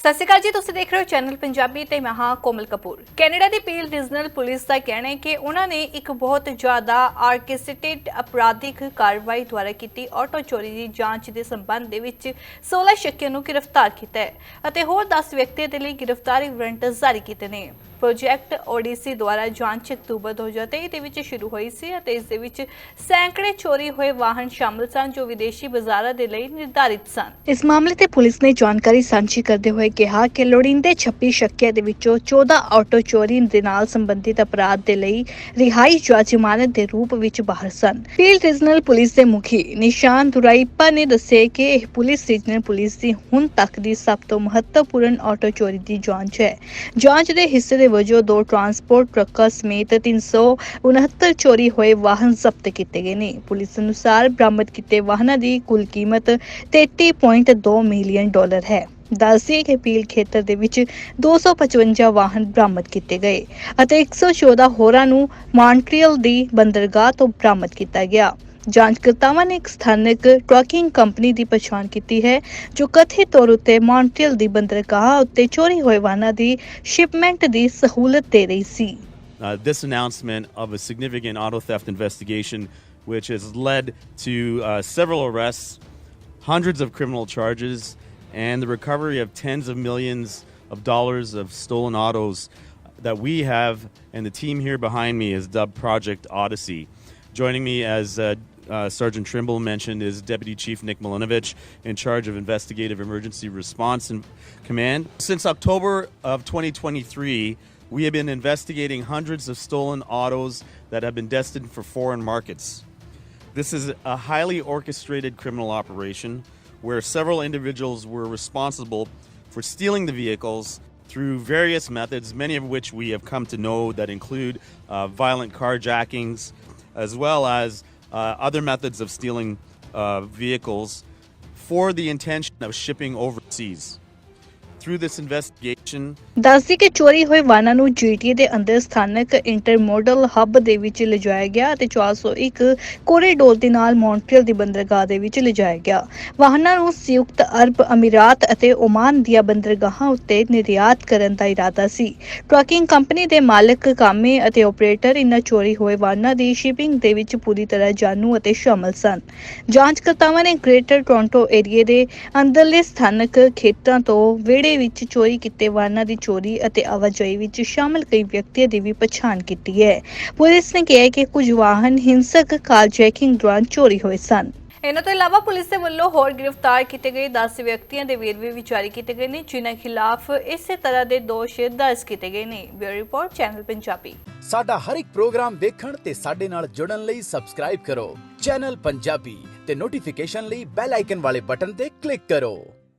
ਸਤਿ ਸ਼੍ਰੀ ਅਕਾਲ ਜੀ, ਤੁਸੀਂ ਦੇਖ ਰਹੇ ਹੋ ਚੈਨਲ ਪੰਜਾਬੀ ਤੇ ਮੈਂ ਹਾਂ ਕੋਮਲ ਕਪੂਰ। ਕੈਨੇਡਾ ਦੀ ਪੀਲ ਰੀਜਨਲ ਪੁਲਿਸ ਦਾ ਕਹਿਣਾ ਹੈ ਕਿ ਉਹਨਾਂ ਨੇ ਇੱਕ ਬਹੁਤ ਜ਼ਿਆਦਾ ਆਰਕੈਸਟ੍ਰੇਟਡ ਅਪਰਾਧਿਕ ਕਾਰਵਾਈ ਦੁਆਰਾ ਕੀਤੀ, ਆਟੋ ਚੋਰੀ ਦੀ ਜਾਂਚ ਦੇ ਸੰਬੰਧ ਦੇ ਵਿੱਚ 16 ਸ਼ੱਕੀਆਂ ਨੂੰ ਗ੍ਰਿਫਤਾਰ ਕੀਤਾ ਹੈ ਅਤੇ ਹੋਰ 10 ਵਿਅਕਤੀਆਂ ਦੇ ਲਈ ਗ੍ਰਿਫਤਾਰੀ ਵਾਰੰਟ ਜਾਰੀ ਕੀਤੇ ਨੇ। ਪ੍ਰੋਜੈਕਟ ਓਡੀਸੀ ਦੁਆਰਾ ਜਾਂਚ ਅਕਤੂਬਰ 2023 ਦੇ ਵਿੱਚ ਸ਼ੁਰੂ ਹੋਈ ਸੀ ਅਤੇ ਇਸ ਦੇ ਵਿੱਚ ਸੈਂਕੜੇ ਚੋਰੀ ਹੋਏ ਵਾਹਨ ਸ਼ਾਮਲ ਸਨ ਜੋ ਵਿਦੇਸ਼ੀ ਬਾਜ਼ਾਰਾਂ ਦੇ ਲਈ ਨਿਰਧਾਰਿਤ ਸਨ। ਇਸ ਮਾਮਲੇ ਤੇ ਪੁਲਿਸ ਨੇ ਜਾਣਕਾਰੀ ਸਾਂਝੀ ਕਰਦੇ ਹੋਏ ਕਿਹਾ ਕਿ ਲੋੜੀਂਦੇ 26 ਸ਼ੱਕੀਆਂ ਦੇ ਵਿੱਚੋਂ 14 ਆਟੋ ਚੋਰੀ ਦੇ ਨਾਲ ਸੰਬੰਧਿਤ ਅਪਰਾਧ ਦੇ ਲਈ ਰਿਹਾਈ ਜਾਂ ਜ਼ਮਾਨਤ ਦੇ ਰੂਪ ਵਿੱਚ ਬਾਹਰ ਸਨ। ਫੀਲਡ ਰੀਜਨਲ ਪੁਲਿਸ ਦੇ ਮੁਖੀ ਨਿਸ਼ਾਨ ਦੁਰਾਈਪਾ ਨੇ ਦੱਸਿਆ ਕਿ ਇਹ ਪੁਲਿਸ ਰੀਜਨਲ ਪੁਲਿਸ ਦੀ ਹੁਣ ਤੱਕ ਦੀ ਸਭ ਤੋਂ ਮਹੱਤਵਪੂਰਨ ਆਟੋ ਚੋਰੀ ਦੀ ਜਾਂਚ ਹੈ। ਜਾਂਚ ਦੇ ਹਿੱਸੇ ਦੇ ਵਜੋਂ ਦੋ ਟਰਾਂਸਪੋਰਟ ਟਰੱਕਾਂ ਸਮੇਤ 369 ਚੋਰੀ ਹੋਏ ਵਾਹਨ ਜ਼ਬਤ ਕੀਤੇ ਗਏ ਨੇ। ਪੁਲਿਸ ਅਨੁਸਾਰ ਬਰਾਮਦ ਕੀਤੇ ਵਾਹਨਾਂ ਦੀ ਕੁੱਲ ਕੀਮਤ 33.2 ਮਿਲੀਅਨ ਡਾਲਰ ਹੈ। ਦੱਸਦੀ ਕਿ ਪੀਲ ਖੇਤਰ ਦੇ ਵਿੱਚ 255 ਵਾਹਨ ਬਰਾਮਦ ਕੀਤੇ ਗਏ ਅਤੇ 114 ਹੋਰਾਂ ਨੂੰ ਮਾਂਟਰੀਅਲ ਦੀ ਬੰਦਰਗਾਹ ਤੋਂ ਬਰਾਮਦ ਕੀਤਾ ਗਿਆ। ਜਾਂਚਕਰਤਾਵਾਂ ਨੇ ਇੱਕ ਸਥਾਨਕ ਟਰੱਕਿੰਗ ਕੰਪਨੀ ਦੀ ਪਛਾਣ ਕੀਤੀ ਹੈ ਜੋ ਕਥਿਤ ਤੌਰ ਉੱਤੇ ਮਾਂਟਰੀਅਲ ਦੀ ਬੰਦਰਗਾਹ ਉੱਤੇ ਚੋਰੀ ਹੋਏ ਵਾਹਨਾਂ ਦੀ ਸ਼ਿਪਮੈਂਟ ਦੀ ਸਹੂਲਤ ਦੇ ਰਹੀ ਸੀ uh, this announcement of a significant auto theft investigation, which has led to uh, several arrests, hundreds of criminal charges, and the recovery of tens of millions of dollars of stolen autos that we have, and the team here behind me is dubbed Project Odyssey. Joining me, as uh, uh, Sergeant Trimble mentioned, is Deputy Chief Nick Milinovich, in charge of investigative emergency response and command. Since October of 2023, we have been investigating hundreds of stolen autos that have been destined for foreign markets. This is a highly orchestrated criminal operation where several individuals were responsible for stealing the vehicles through various methods, many of which we have come to know that include uh, violent carjackings, as well as uh, other methods of stealing uh, vehicles for the intention of shipping overseas. Through this investigation, ਦੱਸਦੀ ਕਿ ਚੋਰੀ ਹੋਏ ਵਾਹਨਾਂ ਨੂੰ GTA ਦੇ ਅੰਦਰ ਸਥਾਨਕ ਇੰਟਰਮੋਡਲ ਹੱਬ ਦੇ ਵਿੱਚ ਲਿਜਾਇਆ ਗਿਆ ਅਤੇ 401 ਕੋਰੀਡੋਰ ਦੇ ਨਾਲ ਮੌਂਟਰੀਅਲ ਦੀ ਬੰਦਰਗਾਹ ਦੇ ਵਿੱਚ ਲਿਜਾਇਆ ਗਿਆ। ਵਾਹਨਾਂ ਨੂੰ ਸੰਯੁਕਤ ਅਰਬ ਅਮੀਰਾਤ ਅਤੇ ਓਮਾਨ ਦੀਆਂ ਬੰਦਰਗਾਹਾਂ ਉੱਤੇ ਨਿਰਯਾਤ ਕਰਨ ਦਾ ਇਰਾਦਾ ਸੀ। ਟਰਕਿੰਗ ਕੰਪਨੀ ਦੇ ਮਾਲਕ, ਕਾਮੇ ਅਤੇ ਆਪਰੇਟਰ ਇਨ੍ਹਾਂ ਚੋਰੀ ਹੋਏ ਵਾਹਨਾਂ ਦੀ ਸ਼ਿਪਿੰਗ ਦੇ ਵਿੱਚ ਪੂਰੀ ਤਰ੍ਹਾਂ ਜਾਣੂ ਅਤੇ ਸ਼ਾਮਲ ਸਨ। ਜਾਂਚਕਰਤਾਵਾਂ ਨੇ ਗ੍ਰੇਟਰ ਟੋਰਾਂਟੋ ਏਰੀਏ ਦੇ ਅੰਦਰਲੇ ਸਥਾਨਕ ਖੇਤਰਾਂ ਤੋਂ ਵਿਹੜੇ ਵਿੱਚ ਚੋਰੀ ਕੀਤੇ ਵਾਹਨਾਂ ਦੀ ਚੋਰੀ ਅਤੇ ਆਵਾਜਾਈ ਵਿੱਚ ਸ਼ਾਮਲ ਕਈ ਵਿਅਕਤੀਆਂ ਦੀ ਵੀ ਪਛਾਣ ਕੀਤੀ ਹੈ। ਪੁਲਿਸ ਨੇ ਕਿਹਾ ਕਿ ਕੁਝ ਵਾਹਨ ਹਿੰਸਕ ਕਾਰਜੈਕਿੰਗ ਦੌਰਾਨ ਚੋਰੀ ਹੋਏ ਸਨ। ਇਹਨਾਂ ਤੋਂ ਇਲਾਵਾ ਪੁਲਿਸ ਦੇ ਵੱਲੋਂ ਹੋਰ ਗ੍ਰਿਫਤਾਰ ਕੀਤੇ ਗਏ 10 ਵਿਅਕਤੀਆਂ ਦੇ ਵੇਰਵੇ ਵੀ ਜਾਰੀ ਕੀਤੇ ਗਏ ਨੇ ਜਿਨ੍ਹਾਂ ਖਿਲਾਫ ਇਸੇ ਤਰ੍ਹਾਂ ਦੇ ਦੋਸ਼ ਦਰਜ ਕੀਤੇ ਗਏ ਨੇ। Bureau report channel Punjabi. ਸਾਡਾ ਹਰ ਇੱਕ ਪ੍ਰੋਗਰਾਮ ਦੇਖਣ ਤੇ ਸਾਡੇ ਨਾਲ ਜੁੜਨ ਲਈ ਸਬਸਕ੍ਰਾਈਬ ਕਰੋ। ਚੈਨਲ ਪੰਜਾਬੀ ਤੇ ਨੋਟੀਫਿਕੇਸ਼ਨ ਲਈ ਬੈਲ ਆਈਕਨ ਵਾਲੇ ਬਟਨ ਤੇ ਕਲਿੱਕ ਕਰੋ।